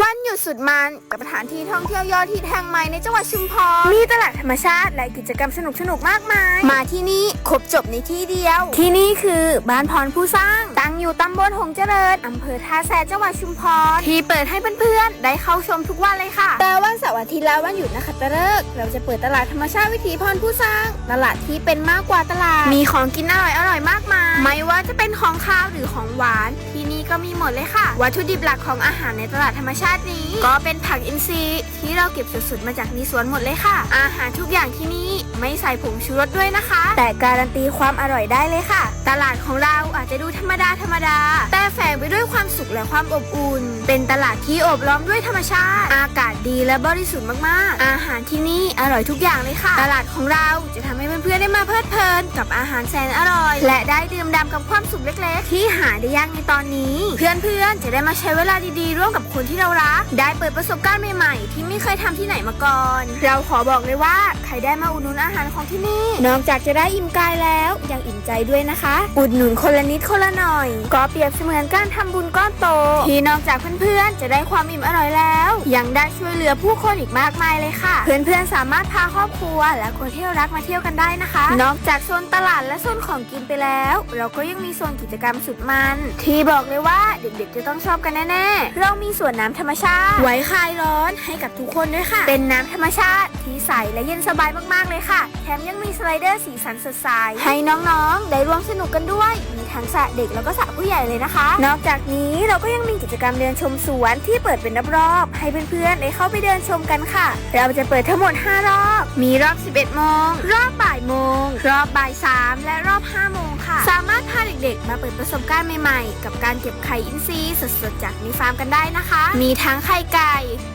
วันหยุดสุดมันกับสถานที่ท่องเที่ยวยอดฮิตแห่งใหม่ในจังหวัดชุมพรมีตลาดธรรมชาติและกิจกรรมสนุกๆมากมาย มาที่นี่ครบจบในที่เดียว ที่นี่คือบ้านพรผู้สร้าง ตั้งอยู่ตำบลหงส์เจริญอำเภอท่าแซจังหวัดชุมพรที่เปิดให้เพื่อนๆได้เข้าชมทุกวันเลยค่ะ แต่วันเสาร์อาทิตย์และวันหยุดนะคะตะเลิกษ์เราจะเปิดตลาดธรรมชาติวิถีพรผู้สร้าง ตลาดที่เป็นมากกว่าตลาด มีของกินอร่อยอร่อยๆมากมาย ไม่ว่าจะเป็นของคาวหรือของหวาน ที่นี่ก็มีหมดเลยค่ะ วัตถุดิบหลักของอาหารในตลาดธรรมชาตินี้ ก็เป็นผักอินทรีย์ที่เราเก็บสดๆมาจากในสวนหมดเลยค่ะ อาหารทุกอย่างที่นี่ไม่ใส่ผงชูรสด้วยนะคะ แต่การันตีความอร่อยได้เลยค่ะ ตลาดของเราอาจจะดูธรรมดาธรรมดา แต่แฝงไปด้วยความสุขและความอบอุ่น เป็นตลาดที่โอบล้อมด้วยธรรมชาติ อากาศดีและบริสุทธิ์มากๆ อาหารที่นี่อร่อยทุกอย่างเลยค่ะ ตลาดของเราจะทำให้เพื่อนๆได้มาเพลิดเพลิน กับอาหารแสนอร่อย และได้ดื่มด่ำกับความสุขเล็กๆ ที่หาได้ยากในตอนนี้เพื่อนๆ จะได้มาใช้เวลาดีๆ ร่วมกับคนที่เรารัก ได้เปิดประสบการณ์ใหม่ๆ ที่ไม่เคยทำที่ไหนมาก่อน เราขอบอกเลยว่าใครได้มาอุดหนุนอาหารของที่นี่ นอกจากจะได้อิ่มกายแล้วยังอิ่มใจด้วยนะคะ อุดหนุนคนละนิดคนละหน่อย ก็เปรียบเสมือนการทำบุญก้อนโต ที่นอกจากเพื่อนๆ จะได้ความอิ่มอร่อยแล้ว ยังได้ช่วยเหลือผู้คนอีกมากมายเลยค่ะ เพื่อนๆ สามารถพาครอบครัวและคนที่รักมาเที่ยวกันได้นะคะ นอกจากโซนตลาดและโซนของกินไปแล้ว เราก็ยังมีโซนกิจกรรมสุดมัน ที่บอกเลยว่าเด็กๆจะต้องชอบกันแน่ๆ เรามีสวนน้ำธรรมชาติ ไว้คลายร้อนให้กับทุกคนด้วยค่ะ เป็นน้ำธรรมชาติที่ใสและเย็นสบายมากๆเลยค่ะ แถมยังมีสไลเดอร์สีสันสดใสให้น้องๆ ได้ร่วมสนุกกันด้วย ทั้งสระเด็กแล้วก็สระผู้ใหญ่เลยนะคะ นอกจากนี้เราก็ยังมีกิจกรรมเดินชมสวนที่เปิดเป็นรอบๆให้เพื่อนๆได้เข้าไปเดินชมกันค่ะ เราจะเปิดทั้งหมด 5 รอบ มีรอบ 11โมงรอบบ่ายโมงรอบบ่าย3และรอบ5โมงค่ะ สามารถพาเด็กๆ มาเปิดประสบการณ์ใหม่ๆ กับการเก็บไข่อินทรีย์สดๆจากในฟาร์มกันได้นะคะ มีทั้งไข่ไก่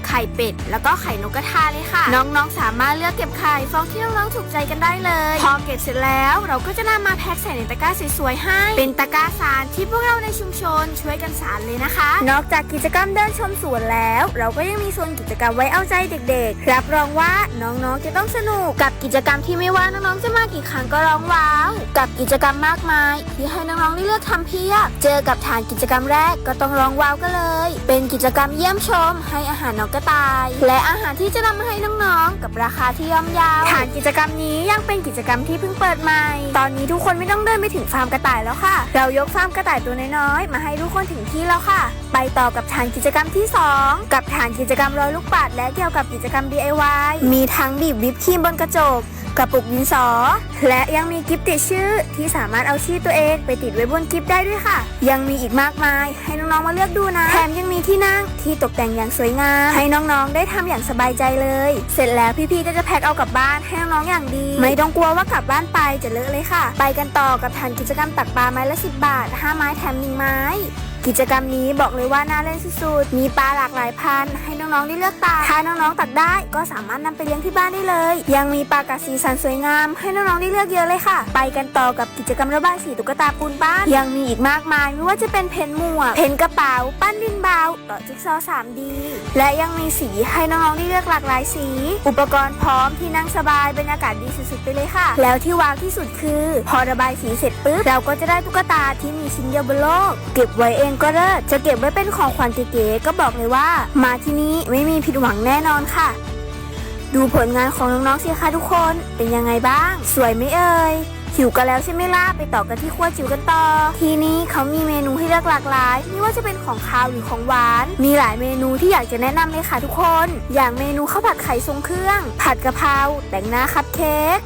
ไข่เป็ด แล้วก็ไข่นกกระทาเลยค่ะ น้องๆ สามารถเลือกเก็บไข่ฟองที่น้องๆถูกใจกันได้เลย พอเก็บเสร็จแล้วเราก็จะนำมาแพ็คใส่ในตะกร้าสวยๆให้ เป็นตะกร้าสารที่พวกเราในชุมชนช่วยกันสารเลยนะคะ นอกจากกิจกรรมเดินชมสวนแล้ว เราก็ยังมีโซนกิจกรรมไว้เอาใจเด็กๆ รับรองว่าน้องๆ จะต้องสนุกกับกิจกรรมที่ไม่ว่าน้องๆ จะมากี่ครั้งก็ร้องว้าว กับกิจกรรมมากมาย ที่ให้น้องๆได้เลือกทำเพียบ เจอกับฐานกิจกรรมแรกก็ต้องร้องว้าวกันเลย เป็นกิจกรรมเยี่ยมชม ให้อาหารนกกระต่าย และอาหารที่จะนำมาให้น้องๆ กับราคาที่ย่อมเยาวฐานกิจกรรมนี้ยังเป็นกิจกรรมที่เพิ่งเปิดใหม่ ตอนนี้ทุกคนไม่ต้องเดินไปถึงฟาร์มกระต่ายแล้วค่ะ เรายกฟาร์มกระต่ายตัวน้อยๆ มาให้ทุกคนถึงที่แล้วค่ะ ไปต่อกับฐานกิจกรรมที่ 2 กับฐานกิจกรรมรอยลูกปัดและเกี่ยวกับกิจกรรม DIY มีทั้งบีบวิปครีมบนกระจกกระปุกดินสอ และยังมีกิฟต์ติดชื่อที่สามารถเอาชื่อตัวเองไปติดไว้บนกิฟต์ได้ด้วยค่ะ ยังมีอีกมากมาย ให้น้องๆมาเลือกดูนะ แถมยังมีที่นั่งที่ตกแต่งอย่างสวยงาม ให้น้องๆได้ทำอย่างสบายใจเลย เสร็จแล้วพี่ๆก็จะแพ็คเอากลับบ้านให้น้องๆอย่างดี ไม่ต้องกลัวว่ากลับบ้านไปจะเลอะเลยค่ะ ไปกันต่อกับฐานกิจกรรมตักปลาไม้ละ 10 บาท 5 ไม้แถม1ไม้ กิจกรรมนี้บอกเลยว่าน่าเล่นสุดๆ มีปลาหลากหลายพันธุ์ให้น้องๆได้เลือกตักถ้าน้องๆตักได้ก็สามารถนำไปเลี้ยงที่บ้านได้เลย ยังมีปลากัดสีสันสวยงาม ให้น้องๆได้เลือกเยอะเลยค่ะ ไปกันต่อกับกิจกรรมระบายสีตุ๊กตาปูนบ้าน ยังมีอีกมากมายไม่ว่าจะเป็นเพนหมวกเพนกระเป๋า ปั้นดินบา จิ๊กซอว์ 3D และยังมีสีให้น้องๆได้เลือกหลากหลายสี อุปกรณ์พร้อมที่นั่งสบายบรรยากาศดีสุดๆไปเลยค่ะ แล้วที่ว้าวที่สุดคือ พอระบายสีเสร็จปุ๊บเราก็จะได้ตุ๊กตาที่มีชิ้นเดียวบนโลก เก็บไว้เองก็เลิศจะเก็บไว้เป็นของขวัญเก๋ๆก็บอกเลยว่า มาที่นี่ไม่มีผิดหวังแน่นอนค่ะ ดูผลงานของน้องๆสิคะทุกคนเป็นยังไงบ้าง สวยไหมเอ่ย หิวกันแล้วใช่ไหมล่ะไปต่อกันที่ขั้วจิ๋วกันต่อ ทีนี้เขามีเมนูให้เลือกหลากหลาย ไม่ว่าจะเป็นของคาวหรือของหวาน มีหลายเมนูที่อยากจะแนะนำเลยค่ะทุกคน อย่างเมนูข้าวผัดไข่ทรงเครื่อง ผัดกะเพราแต่งหน้าคัพเค้ก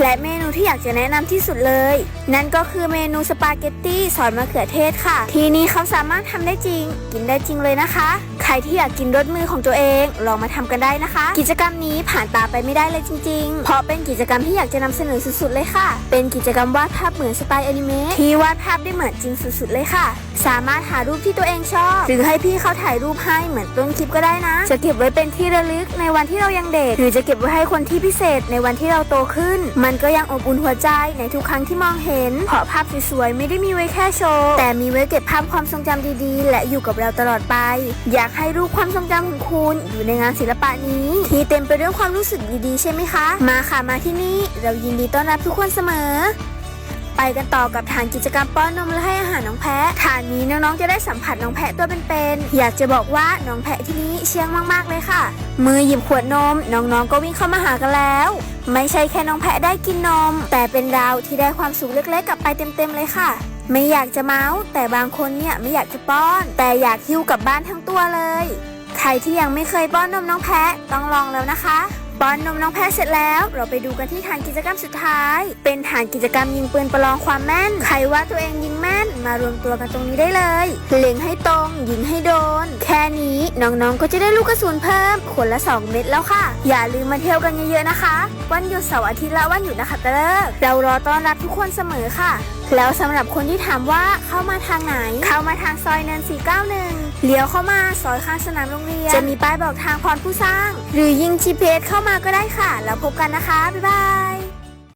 และเมนูที่อยากจะแนะนำที่สุดเลย นั่นก็คือเมนูสปาเกตตี้ซอสมะเขือเทศค่ะ ทีนี้เขาสามารถทำได้จริง กินได้จริงเลยนะคะ ใครที่อยากกินรสมือของตัวเอง ลองมาทำกันได้นะคะ กิจกรรมนี้ผ่านตาไปไม่ได้เลยจริง ๆ เพราะเป็นกิจกรรมที่อยากจะนำเสนอสุดๆเลยค่ะ เป็นกิจกรรมวาดภาพเหมือนสไตล์อนิเมะที่วาดภาพได้เหมือนจริงสุดๆเลยค่ะ สามารถหารูปที่ตัวเองชอบ หรือให้พี่เขาถ่ายรูปให้เหมือนต้นคลิปก็ได้นะ จะเก็บไว้เป็นที่ระลึกในวันที่เรายังเด็ก หรือจะเก็บไว้ให้คนที่พิเศษในวันที่เราโตขึ้น มันก็ยังอบอุ่นหัวใจในทุกครั้งที่มองเห็น เพราะภาพสวยๆไม่ได้มีไว้แค่โชว์แต่มีไว้เก็บภาพความทรงจำดีๆ และอยู่กับเราตลอดไป อยากให้รูปความทรงจำของคุณอยู่ในงานศิลปะนี้ ที่เต็มไปด้วยความรู้สึกดีๆ ใช่ไหมคะ มาค่ะมาที่นี่เรายินดีต้อนรับทุกคนเสมอ กันต่อกับฐานกิจกรรมป้อนนมและให้อาหารน้องแพะฐานนี้น้องๆจะได้สัมผัสน้องแพะตัวเป็นๆอยากจะบอกว่าน้องแพะที่นี่เชื่องมากๆเลยค่ะ มือหยิบขวดนม น้องๆก็วิ่งเข้ามาหากันแล้ว ไม่ใช่แค่น้องแพะได้กินนม แต่เป็นเราที่ได้ความสุขเล็กๆกลับไปเต็มๆเลยค่ะไม่อยากจะเมาส์แต่บางคนเนี่ยไม่อยากจะป้อน แต่อยากหิ้วกลับบ้านทั้งตัวเลย ใครที่ยังไม่เคยป้อนนมน้องแพะต้องลองแล้วนะคะ ป้อนนมน้องแพะเสร็จแล้ว เราไปดูกันที่ฐานกิจกรรมสุดท้าย เป็นฐานกิจกรรมยิงปืนประลองความแม่น ใครว่าตัวเองยิงแม่น มารวมตัวกันตรงนี้ได้เลย เล็งให้ตรง ยิงให้โดน แค่นี้น้องๆก็จะได้ลูกกระสุนเพิ่มขวดละ 2 เม็ดแล้วค่ะ อย่าลืมมาเที่ยวกันเยอะๆนะคะ วันหยุดเสาร์อาทิตย์และวันหยุดนะคะเตอร์เรารอต้อนรับทุกคนเสมอค่ะ แล้วสำหรับคนที่ถามว่าเข้ามาทางไหน เข้ามาทางซอยเนิน 491 เลี้ยวเข้ามาซอยข้างสนามโรงเรียน จะมีป้ายบอกทางพรผู้สร้าง หรือยิง GPS เข้ามาก็ได้ค่ะ แล้วพบกันนะคะ บ๊ายบาย